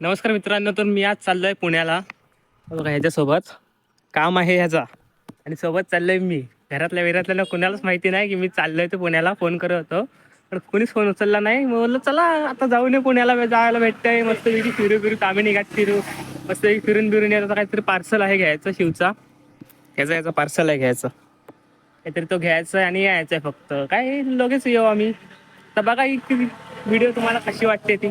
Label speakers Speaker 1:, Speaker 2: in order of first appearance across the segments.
Speaker 1: नमस्कार मित्रांनो तर मी आज चाललो आहे पुण्याला. बघा ह्याच्यासोबत काम आहे ह्याचा. आणि सोबत चाललोय मी. घरातल्या विरातल्या कोणालाच माहिती नाही की मी चाललोय ते पुण्याला फोन करत होतो. पण कोणीच फोन उचलला नाही. मग बोललो चला आता जाऊन ये पुण्याला जायला भेटतंय. मस्त पैकी फिरू फिरू आम्ही निघात फिरू. मस्त फिरून फिरून येत आता काहीतरी पार्सल आहे घ्यायचं शिवचा. ह्याचा ह्याचा पार्सल आहे घ्यायचं. काहीतरी तो घ्यायचा आहे आणि यायचं आहे फक्त. काय लगेच येऊ आम्ही. तर बघा व्हिडिओ तुम्हाला कशी वाटते ती?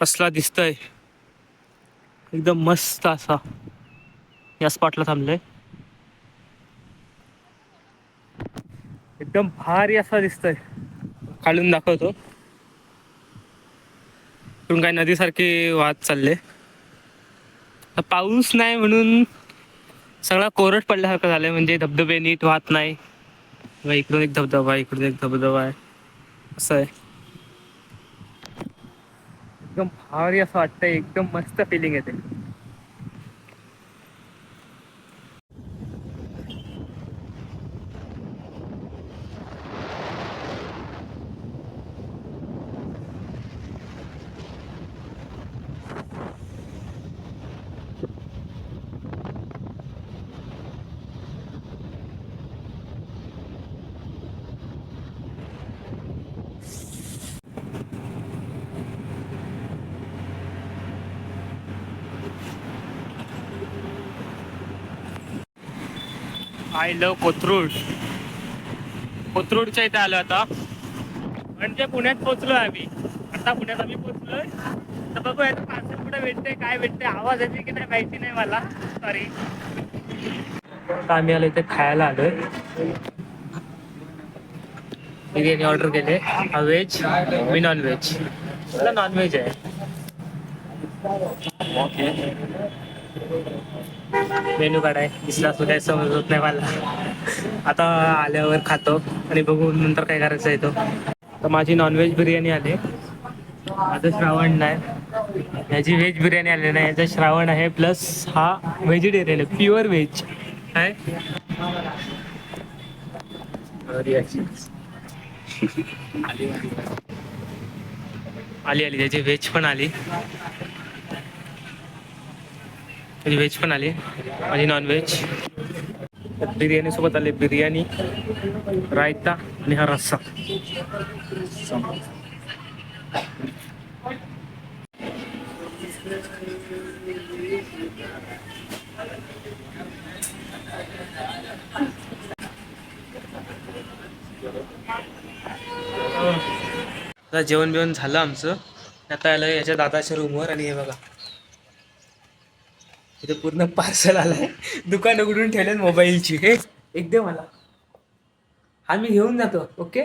Speaker 1: कसला दिसतंय. एकदम मस्त असा. या स्पॉटला थांबलोय. एकदम भारी असा दिसतोय. काढून दाखवतो. इकडून काय नदीसारखी वाहत चालले. पाऊस नाही म्हणून सगळा कोरट पडल्यासारखं झालंय. म्हणजे धबधबे नीट वाहत नाही. इकडून एक धबधबा इकडून एक धबधबा आहे. असं आहे. एकदम भारी असं वाटतंय. एकदम मस्त फिलिंग येते. I love Kothrud. कोथरूडच्या इथे आलो आता. म्हणजे पुण्यात पोहोचलोय आम्ही. आता पुण्यात आम्ही पोहोचलोय. तर बघू याचं पार्सल कुठे भेटते काय भेटते आवाज येते की नाही माहिती नाही मला. सॉरी आता आम्ही आलो इथे खायला आलोय. बिर्याणी ऑर्डर केले. हा व्हेज मी नॉन व्हेज मला नॉन व्हेज आहे मेनू कार्ड आहे दिसला सुद्धा काही समजत नाही मला. आता आल्यावर खातो आणि बघू नंतर काय करायचं आहे तो. तर माझी नॉनव्हेज बिर्याणी आली. माझं श्रावण नाही. ह्याची व्हेज बिर्याणी आली नाही. याचं श्रावण आहे प्लस हा व्हेजिटेरियन आहे प्युअर व्हेज आहे आली आली. त्याची व्हेज पण आली. त्याची व्हेज पण आली माझी नॉनव्हेज बिर्याणी सोबत आले बिर्याणी रायता आणि हा रस्सा. आता जेवण बिवण झालं आमचं. आता आलं याच्या दादाच्या रूमवर आणि हे बघा. इथे पूर्ण पार्सल आलाय. दुकान उघडून ठेवले मोबाईलची हे एक दे मला. हा मी घेऊन जातो ओके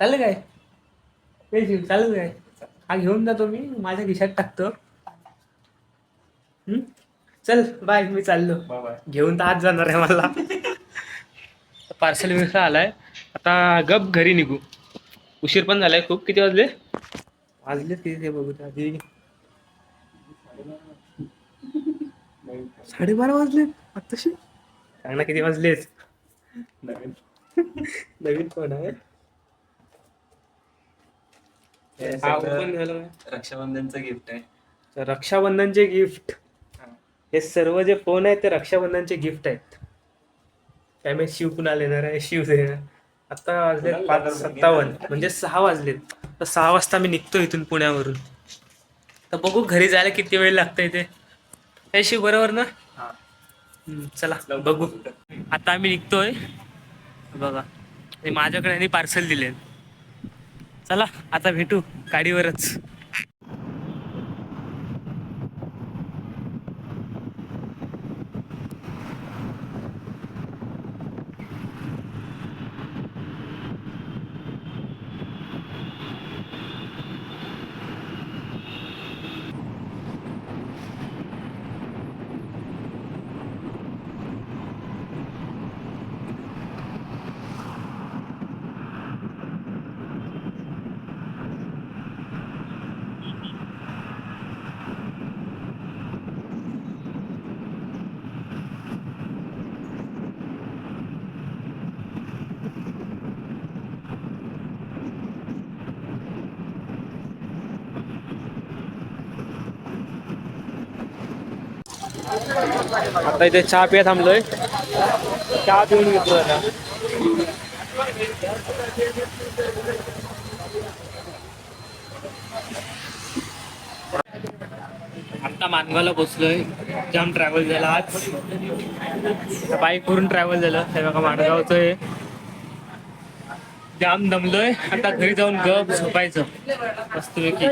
Speaker 1: चालेल काय? शिव चालेल काय? हा घेऊन जातो मी माझ्या खिशात टाकतो? चल बाय मी चाललो. घेऊन तर आज जाणार आहे मला. पार्सल विर्सल आलाय. आता गप घरी निघू. उशीर पण झालाय खूप. किती वाजले? वाजले ते बघू त्या आधी. साडेबारा वाजले आत्ताशी. सांग ना किती वाजलेच
Speaker 2: नवीन.
Speaker 1: नवीन कोण आहे? हा झालं.
Speaker 2: रक्षाबंधनचं गिफ्ट आहे.
Speaker 1: तर रक्षाबंधनचे गिफ्ट हे. सर्व जे फोन आहेत ते रक्षाबंधनचे गिफ्ट आहेत. त्यामुळे शिव कुणाला येणार आहे? शिव देणार. आता वाजले पाच सत्तावन्न म्हणजे सहा वाजलेत. तर सहा वाजता मी निघतो इथून पुण्यावरून. तर बघू घरी जायला किती वेळ लागतं इथे त्याशी बरोबर ना? हम्म, चला बघू. आता आम्ही निघतोय. बघा. हे माझ्याकडे पार्सल दिले चला आता भेटू गाडीवरच. आता इथे चहा पिया थांबलोय. चहा पिऊन घेतो आता. आता मानगावला पोचलोय जाम ट्रॅव्हल झाला आज. बाईक करून ट्रॅव्हल झालं. हे बघा माणगावचं जाम दमलोय. आता घरी जाऊन गप झोपायचं. मस्तपैकी.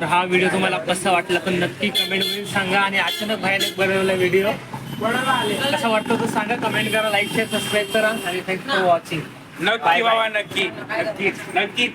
Speaker 1: तर हा व्हिडिओ तुम्हाला कसा वाटला तर नक्की कमेंटमध्ये सांगा आणि अचानक भयानक बनवला व्हिडिओ कसा वाटतो तो सांगा. कमेंट करा लाईक शेअर सबस्क्राईब करा. आणि थँक्स फॉर वॉचिंग
Speaker 3: नक्की बाबा नक्की. नक्कीच. नक्कीच.